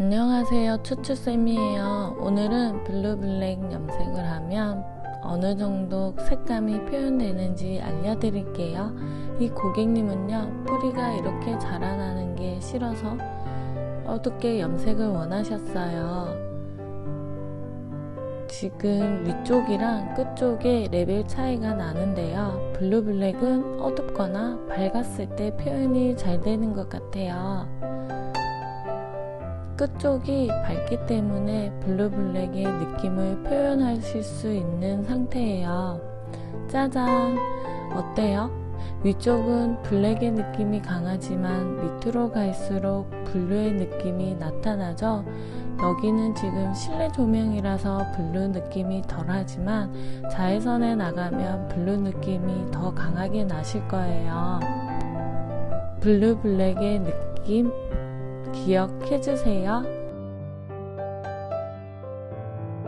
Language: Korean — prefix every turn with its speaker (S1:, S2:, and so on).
S1: 안녕하세요. 추추쌤이에요. 오늘은 블루블랙 염색을 하면 어느 정도 색감이 표현되는지 알려드릴게요. 이 고객님은요, 뿌리가 이렇게 자라나는 게 싫어서 어둡게 염색을 원하셨어요. 지금 위쪽이랑 끝쪽에 레벨 차이가 나는데요. 블루블랙은 어둡거나 밝았을 때 표현이 잘 되는 것 같아요. 끝쪽이 밝기 때문에 블루블랙의 느낌을 표현하실 수 있는 상태예요. 짜잔! 어때요? 위쪽은 블랙의 느낌이 강하지만 밑으로 갈수록 블루의 느낌이 나타나죠? 여기는 지금 실내 조명이라서 블루 느낌이 덜하지만 자외선에 나가면 블루 느낌이 더 강하게 나실 거예요. 블루 블랙의 느낌 기억해 주세요.